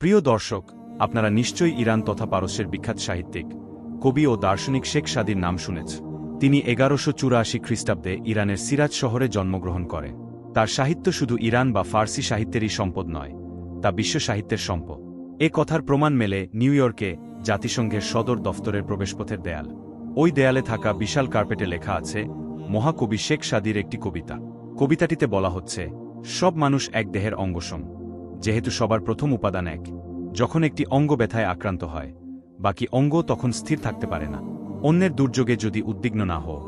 প্রিয় দর্শক, আপনারা নিশ্চয়ই ইরান তথা পারস্যের বিখ্যাত সাহিত্যিক, কবি ও দার্শনিক শেখ সাদির নাম শুনেছ। তিনি এগারোশো চুরাশি খ্রিস্টাব্দে ইরানের সিরাজ শহরে জন্মগ্রহণ করে তার সাহিত্য শুধু ইরান বা ফার্সি সাহিত্যেরই সম্পদ নয়, তা বিশ্ব সাহিত্যের সম্পদ। এ কথার প্রমাণ মেলে নিউ ইয়র্কে জাতিসংঘের সদর দফতরের প্রবেশপথের দেয়াল। ওই দেয়ালে থাকা বিশাল কার্পেটে লেখা আছে, মহাকবি শেখ সাদির একটি কবিতা। কবিতাটিতে বলা হচ্ছে, সব মানুষ এক দেহের অঙ্গসম। যেহেতু সবার প্রথম উপাদান এক। যখন একটি অঙ্গ ব্যথায় আক্রান্ত হয়, বাকি অঙ্গ তখন স্থির থাকতে পারে না। অন্যের দুর্যোগে যদি উদ্বিগ্ন না হও,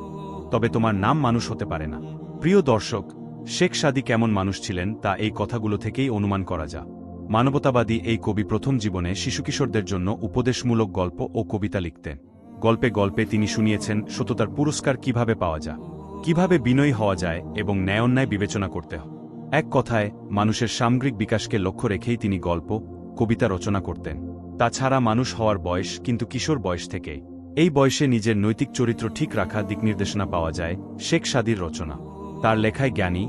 তবে তোমার নাম মানুষ হতে পারে না। প্রিয় দর্শক, শেখ সাদি কেমন মানুষ ছিলেন তা এই কথাগুলো থেকেই অনুমান করা যা। মানবতাবাদী এই কবি প্রথম জীবনে শিশুকিশোরদের জন্য উপদেশমূলক গল্প ও কবিতা লিখতেন। গল্পে গল্পে তিনি শুনিয়েছেন সততার পুরস্কার কীভাবে পাওয়া যায় কীভাবে বিনয়ী হওয়া যায় এবং ন্যায় অন্যায় বিবেচনা করতে হয়। এক কথায়, মানুষের সামগ্রিক বিকাশকে লক্ষ্য রেখেই তিনি গল্প, কবিতা রচনা করতেন। তাছাড়া মানুষ হওয়ার বয়স কিন্তু কিশোর বয়স থেকে। এই বয়সে নিজের নৈতিক চরিত্র ঠিক রাখা দিকনির্দেশনা পাওয়া যায়, শেখ সাদির রচনা। তার লেখায় জ্ঞানী,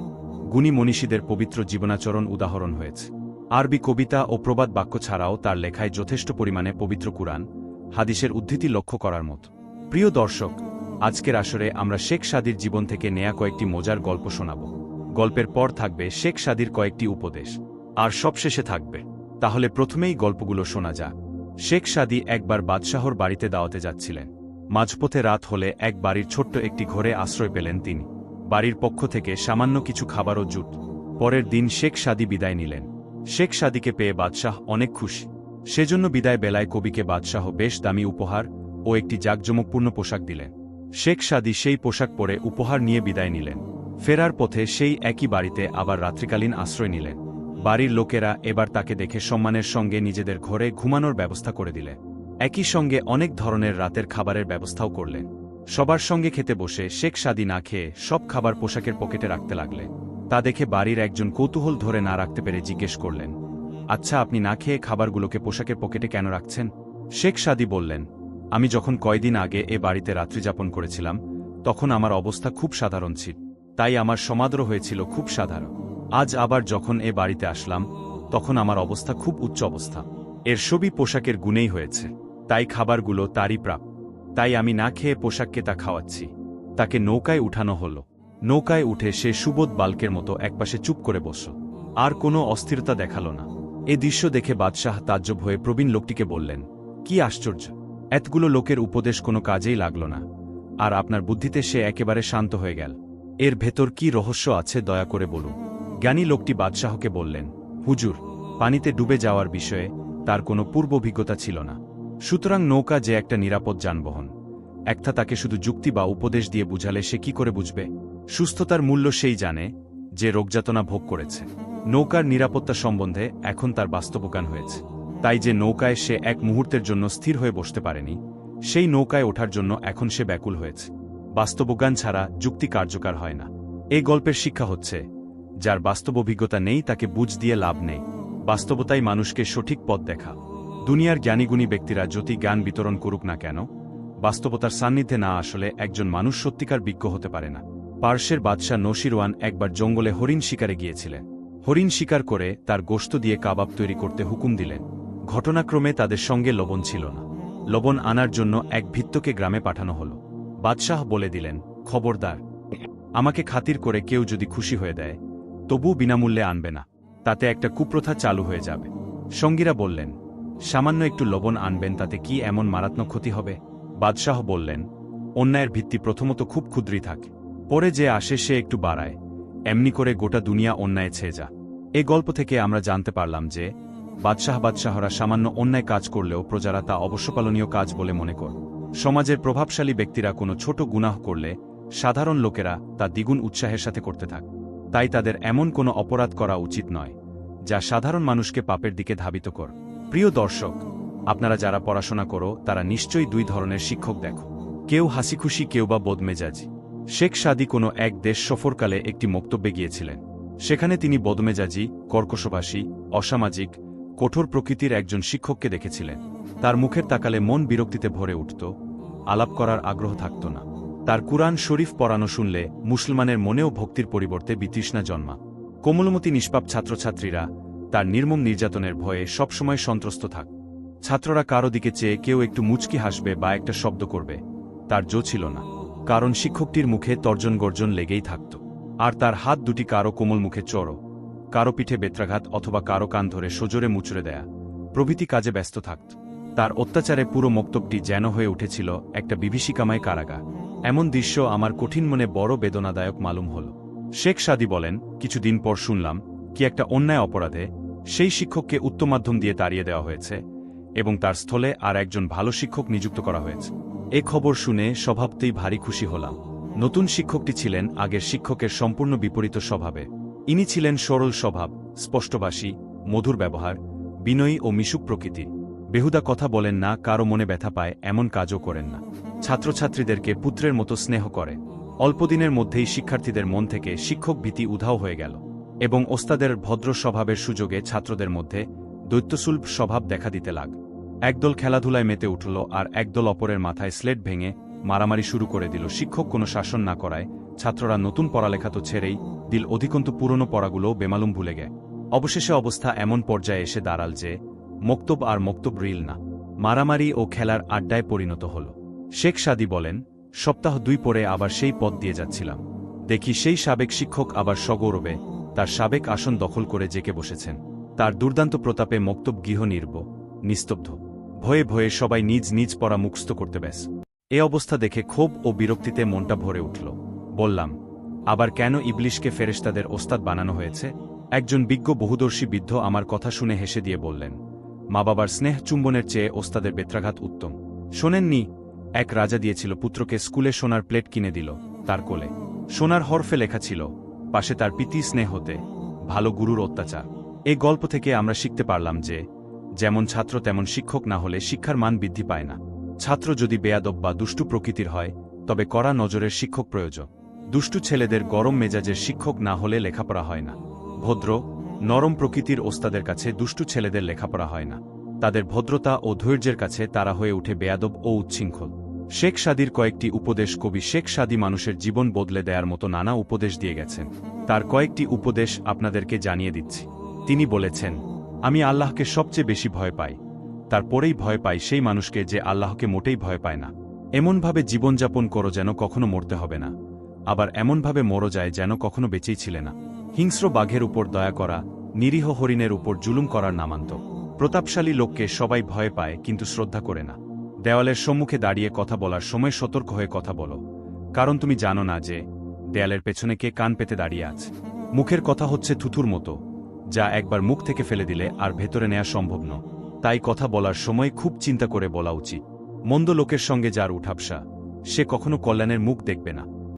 গুণী মনীষীদের পবিত্র জীবনাচরণ উদাহরণ হয়েছে। আরবি কবিতা ও প্রবাদ বাক্য ছাড়াও তার লেখায় যথেষ্ট পরিমাণে পবিত্র কুরআন, হাদিসের উদ্ধৃতি লক্ষ্য করার মতো। প্রিয় দর্শক, আজকের আসরে আমরা শেখ সাদির জীবন থেকে নেয়া কয়েকটি মজার গল্প শোনাব। গল্পের পর থাকবে শেখ সাদির কয়েকটি উপদেশ। আর সবশেষে থাকবে। তাহলে প্রথমেই গল্পগুলো শোনা যাক। শেখ সাদি একবার বাদশাহর বাড়িতে দাওয়াতে যাচ্ছিলেন। মাঝপথে রাত হলে এক বাড়ির ছোট্ট একটি ঘরে আশ্রয় পেলেন তিনি। বাড়ির পক্ষ থেকে সামান্য কিছু খাবারও জুট। পরের দিন শেখ সাদি বিদায় নিলেন। শেখ সাদিকে পেয়ে বাদশাহ অনেক খুশি। সেজন্য বিদায় বেলায় কবিকে বাদশাহ বেশ দামি উপহার ও একটি জাঁকজমকপূর্ণ পোশাক দিলেন। শেখ সাদি সেই পোশাক পরে উপহার নিয়ে বিদায় নিলেন। ফেরার পথে সেই একই বাড়িতে আবার রাত্রিকালীন আশ্রয় নিলেন। বাড়ির লোকেরা এবার তাকে দেখে সম্মানের সঙ্গে নিজেদের ঘরে ঘুমানোর ব্যবস্থা করে দিলেন একই সঙ্গে অনেক ধরনের রাতের খাবারের ব্যবস্থাও করলেন। সবার সঙ্গে খেতে বসে শেখ সাদি না খেয়ে সব খাবার পোশাকের পকেটে রাখতে লাগলে। তা দেখে বাড়ির একজন কৌতূহল ধরে না রাখতে পেরে জিজ্ঞেস করলেন আচ্ছা আপনি না খেয়ে খাবারগুলোকে পোশাকের পকেটে কেন রাখছেন? শেখ সাদি বললেন, আমি যখন কয়দিন আগে এ বাড়িতে রাত্রিযাপন করেছিলাম, তখন আমার অবস্থা খুব সাধারণ ছিল। তাই আমার সমাদ্র হয়েছিল খুব সাধারণ। আজ আবার যখন এ বাড়িতে আসলাম, তখন আমার অবস্থা খুব উচ্চ অবস্থা। এর সবই পোশাকের গুণেই হয়েছে। তাই খাবারগুলো তারই প্রাপ তাই আমি না খেয়ে পোশাককে তা খাওয়াচ্ছি। তাকে নৌকায় উঠানো হল। নৌকায় উঠে সে সুবোধ বালকের মতো একপাশে চুপ করে বসল। আর কোনো অস্থিরতা দেখাল না। এ দৃশ্য দেখে বাদশাহ তাজ্জব হয়ে প্রবীণ লোকটিকে বললেন, কি আশ্চর্য! এতগুলো লোকের উপদেশ কোনো কাজেই লাগল না। আর আপনার বুদ্ধিতে সে একেবারে শান্ত হয়ে গেল। এর ভেতর কি রহস্য আছে দয়া করে বলুন। জ্ঞানী লোকটি বাদশাহকে বললেন, হুজুর, পানিতে ডুবে যাওয়ার বিষয়ে তার কোনো পূর্ব অভিজ্ঞতা ছিল না। সুতরাং নৌকা যে একটা নিরাপদ যানবাহন। একটা তাকে শুধু যুক্তি বা উপদেশ দিয়ে বুঝালে সে কি করে বুঝবে? সুস্থতার মূল্য সেই জানে যে রোগযাতনা ভোগ করেছে। নৌকার নিরাপত্তা সম্বন্ধে এখন তার বাস্তবজ্ঞান হয়েছে। তাই যে নৌকায় সে এক মুহূর্তের জন্য স্থির হয়ে বসতে পারেনি, সেই নৌকায় ওঠার জন্য এখন সে ব্যাকুল হয়েছে। বাস্তবজ্ঞান ছাড়া যুক্তি কার্যকর হয় না। এই গল্পের শিক্ষা হচ্ছে, যার বাস্তব অভিজ্ঞতা নেই, তাকে বুঝ দিয়ে লাভ নেই। বাস্তবতাই মানুষকে সঠিক পথ দেখা দুনিয়ার জ্ঞানীগুণী ব্যক্তিরা যতি জ্ঞান বিতরণ করুক না কেন, বাস্তবতার সান্নিধ্যে না আসলে একজন মানুষ সত্যিকার বিজ্ঞ হতে পারে না। পার্শ্বের বাদশাহ নসিরওয়ান একবার জঙ্গলে হরিণ শিকারে গিয়েছিলেন। হরিণ শিকার করে তার গোস্ত দিয়ে কাবাব তৈরি করতে হুকুম দিলেন। ঘটনাক্রমে তাদের সঙ্গে লবণ ছিল না। লবণ আনার জন্য এক ভিত্তকে গ্রামে পাঠানো হল। বাদশাহ বলে দিলেন, খবরদার, আমাকে খাতির করে কেউ যদি খুশি হয়ে দেয়, তবু বিনামূল্যে আনবে না, তাতে একটা কুপ্রথা চালু হয়ে যাবে। সঙ্গীরা বললেন, সামান্য একটু লবণ আনবেন, তাতে কি এমন মারাত্মক ক্ষতি হবে? বাদশাহ বললেন, অন্যায়ের ভিত্তি প্রথমত খুব ক্ষুদ্রই থাকে, পরে যে আসে সে একটু বাড়ায়, এমনি করে গোটা দুনিয়া অন্যায় ছেয়ে যা। এ গল্প থেকে আমরা জানতে পারলাম যে বাদশাহ বাদশাহরা সামান্য অন্যায় কাজ করলেও প্রজারা তা অবশ্যপালনীয় কাজ বলে মনে কর সমাজের প্রভাবশালী ব্যক্তিরা কোনো ছোট গুনাহ করলে সাধারণ লোকেরা তা দ্বিগুণ উৎসাহের সাথে করতে থাক। তাই তাদের এমন কোনো অপরাধ করা উচিত নয়, যা সাধারণ মানুষকে পাপের দিকে ধাবিত কর। প্রিয় দর্শক, আপনারা যারা পড়াশোনা করো, তারা নিশ্চয়ই দুই ধরনের শিক্ষক দেখো। কেউ হাসিখুশি, কেউ বা বদমেজাজি। শেখ সাদি কোনো এক দেশ সফরকালে একটি মক্তব্যে গিয়েছিলেন। সেখানে তিনি বদমেজাজি, কর্কশভাষী, অসামাজিক, কঠোর প্রকৃতির একজন শিক্ষককে দেখেছিলেন। তার মুখের তাকালে মন বিরক্তিতে ভরে উঠত, আলাপ করার আগ্রহ থাকত না। তার কুরআন শরীফ পড়ানো শুনলে মুসলমানের মনেও ভক্তির পরিবর্তে বিতৃষ্ণা জন্মা। কোমলমতি নিষ্পাপ ছাত্রছাত্রীরা তার নির্মম নির্যাতনের ভয়ে সবসময় সন্ত্রস্ত থাক। ছাত্ররা কারও দিকে চেয়ে কেউ একটু মুচকি হাসবে বা একটা শব্দ করবে, তার জো ছিল না, কারণ শিক্ষকটির মুখে তর্জন গর্জন লেগেই থাকত। আর তার হাত দুটি কারও কোমল মুখে চড়ো, কারও পিঠে বেত্রাঘাত অথবা কারও কান ধরে সজোরে মুচড়ে দেয়া, প্রভৃতি কাজে ব্যস্ত থাকত। তার অত্যাচারে পুরো মক্তবটি যেন হয়ে উঠেছিল একটা বিভীষিকাময় কারাগা এমন দৃশ্য আমার কঠিন মনে বড় বেদনাদায়ক মালুম হল। শেখ সাদি বলেন, কিছুদিন পর শুনলাম কি একটা অন্যায় অপরাধে সেই শিক্ষককে উচ্চ মাধ্যম দিয়ে তাড়িয়ে দেওয়া হয়েছে এবং তার স্থলে আর একজন ভালো শিক্ষক নিযুক্ত করা হয়েছে। এ খবর শুনে স্বভাবতেই ভারী খুশি হলাম। নতুন শিক্ষকটি ছিলেন আগের শিক্ষকের সম্পূর্ণ বিপরীত স্বভাবে। ইনি ছিলেন সরল স্বভাব, স্পষ্টভাষী, মধুর ব্যবহার, বিনয়ী ও মিশুক প্রকৃতি বেহুদা কথা বলেন না, কারও মনে ব্যথা পায়, এমন কাজও করেন না। ছাত্রছাত্রীদেরকে পুত্রের মতো স্নেহ করে। অল্পদিনের মধ্যেই শিক্ষার্থীদের মন থেকে শিক্ষক ভীতি উধাও হয়ে গেল এবং ওস্তাদের ভদ্র স্বভাবের সুযোগে ছাত্রদের মধ্যে দৈত্যসুলভ স্বভাব দেখা দিতে লাগ। একদল খেলাধুলায় মেতে উঠল আর একদল অপরের মাথায় স্লেট ভেঙে মারামারি শুরু করে দিল। শিক্ষক কোনো শাসন না করায় ছাত্ররা নতুন পড়ালেখা তো ছেড়েই দিল, অধিকন্তু পুরনো পড়াগুলোও বেমালুম ভুলে গে। অবশেষে অবস্থা এমন পর্যায়ে এসে দাঁড়াল যে মক্তব আর মক্তব রিল না। মারামারি ও খেলার আড্ডায় পরিণত হল। শেখ সাদি বলেন, সপ্তাহ দুই পরে আবার সেই পথ দিয়ে যাচ্ছিলাম। দেখি সেই সাবেক শিক্ষক আবার সগৌরবে তার সাবেক আসন দখল করে জেকে বসেছেন। তার দুর্দান্ত প্রতাপে মক্তব গৃহ নির্ব, নিস্তব্ধ। ভয়ে ভয়ে সবাই নিজ নিজ পড়া মুখস্থ করতে ব্যাস। এ অবস্থা দেখে ক্ষোভ ও বিরক্তিতে মনটা ভরে উঠল। বললাম, আবার কেন ইবলিশকে ফেরেশতাদের ওস্তাদ বানানো হয়েছে? একজন বিজ্ঞ বহুদর্শী বৃদ্ধ আমার কথা শুনে হেসে দিয়ে বললেন মা বাবার স্নেহ চুম্বনের চেয়ে ওস্তাদের বেত্রাঘাত উত্তম। শোনেননি, এক রাজা দিয়েছিল পুত্রকে স্কুলে সোনার প্লেট কিনে দিল, তার কোলে। সোনার হরফে লেখা ছিল, পাশে তার পিতি স্নেহ হতে ভালো গুরুর অত্যাচার। এই গল্প থেকে আমরা শিখতে পারলাম যে, যেমন ছাত্র তেমন শিক্ষক না হলে শিক্ষার মান বৃদ্ধি পায় না। ছাত্র যদি বেয়াদব বা দুষ্টু প্রকৃতির হয়, তবে কড়া নজরের শিক্ষক প্রয়োজন। দুষ্টু ছেলেদের গরম মেজাজের শিক্ষক না হলে লেখাপড়া হয় না। ভদ্র নরম প্রকৃতির ওস্তাদের কাছে দুষ্টু ছেলেদের লেখাপড়া হয় না। তাদের ভদ্রতা ও ধৈর্যের কাছে তারা হয়ে উঠে বেয়াদব ও উচ্ছৃঙ্খল। শেখ সাদির কয়েকটি উপদেশ কবি শেখ সাদি মানুষের জীবন বদলে দেয়ার মতো নানা উপদেশ দিয়ে গেছেন। তার কয়েকটি উপদেশ আপনাদেরকে জানিয়ে দিচ্ছি। তিনি বলেছেন, আমি আল্লাহকে সবচেয়ে বেশি ভয় পাই। তারপরেই ভয় পাই সেই মানুষকে যে আল্লাহকে মোটেই ভয় পায় না। এমনভাবে জীবনযাপন করো যেন কখনো মরতে হবে না। আবার এমনভাবে মরো যায় যেন কখনো বেঁচেই ছিলে না। হিংস্র বাঘের উপর দয়া করা, নিরীহ হরিণের উপর জুলুম করার নামান্ত প্রতাপশালী লোককে সবাই ভয় পায়, কিন্তু শ্রদ্ধা করে না। দেওয়ালের সম্মুখে দাঁড়িয়ে কথা বলার সময় সতর্ক হয়ে কথা বলো। কারণ তুমি জানো না যে, দেয়ালের পেছনে কে কান পেতে দাঁড়িয়ে আছে। মুখের কথা হচ্ছে থুথুর মতো, যা একবার মুখ থেকে ফেলে দিলে আর ভেতরে নেওয়া সম্ভব ন তাই কথা বলার সময় খুব চিন্তা করে বলা উচিত। মন্দ লোকের সঙ্গে যার উঠাবসা সে কখনো কল্যাণের মুখ দেখবে না।